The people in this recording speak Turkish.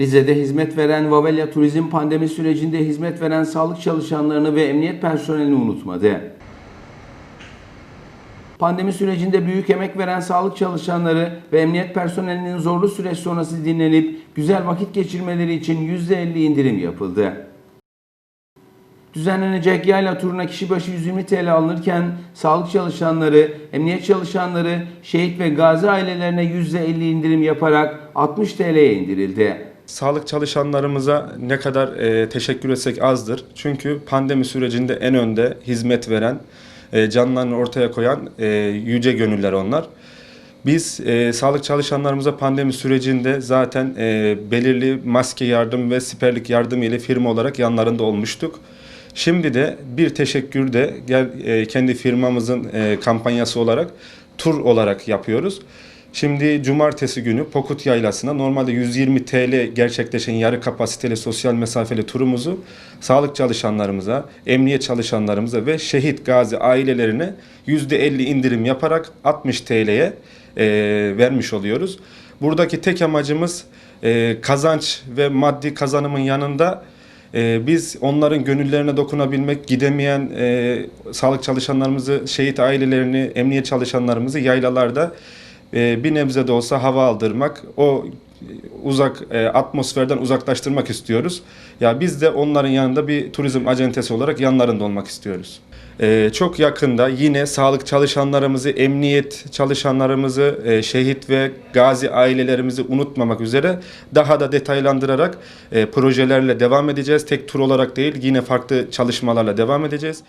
Rize'de hizmet veren Vavelya Turizm pandemi sürecinde hizmet veren sağlık çalışanlarını ve emniyet personelini unutmadı. Pandemi sürecinde büyük emek veren sağlık çalışanları ve emniyet personelinin zorlu süreç sonrası dinlenip güzel vakit geçirmeleri için %50 indirim yapıldı. Düzenlenecek yayla turuna kişi başı 120 TL alınırken sağlık çalışanları, emniyet çalışanları, şehit ve gazi ailelerine %50 indirim yaparak 60 TL'ye indirildi. Sağlık çalışanlarımıza ne kadar e, teşekkür etsek azdır. Çünkü pandemi sürecinde en önde hizmet veren, e, canlarını ortaya koyan e, yüce gönüller onlar. Biz e, sağlık çalışanlarımıza pandemi sürecinde zaten e, belirli maske yardım ve siperlik yardım ile firma olarak yanlarında olmuştuk. Şimdi de bir teşekkür de gel, e, kendi firmamızın e, kampanyası olarak tur olarak yapıyoruz. Şimdi cumartesi günü Pokut Yaylası'na normalde 120 TL gerçekleşen yarı kapasiteli sosyal mesafeli turumuzu sağlık çalışanlarımıza, emniyet çalışanlarımıza ve şehit gazi ailelerine %50 indirim yaparak 60 TL'ye e, vermiş oluyoruz. Buradaki tek amacımız e, kazanç ve maddi kazanımın yanında ee, biz onların gönüllerine dokunabilmek, gidemeyen e, sağlık çalışanlarımızı, şehit ailelerini, emniyet çalışanlarımızı yaylalarda e, bir nebze de olsa hava aldırmak, o uzak e, atmosferden uzaklaştırmak istiyoruz. Ya biz de onların yanında bir turizm acentesi olarak yanlarında olmak istiyoruz. E, çok yakında yine sağlık çalışanlarımızı, emniyet çalışanlarımızı, e, şehit ve gazi ailelerimizi unutmamak üzere daha da detaylandırarak e, projelerle devam edeceğiz. Tek tur olarak değil yine farklı çalışmalarla devam edeceğiz.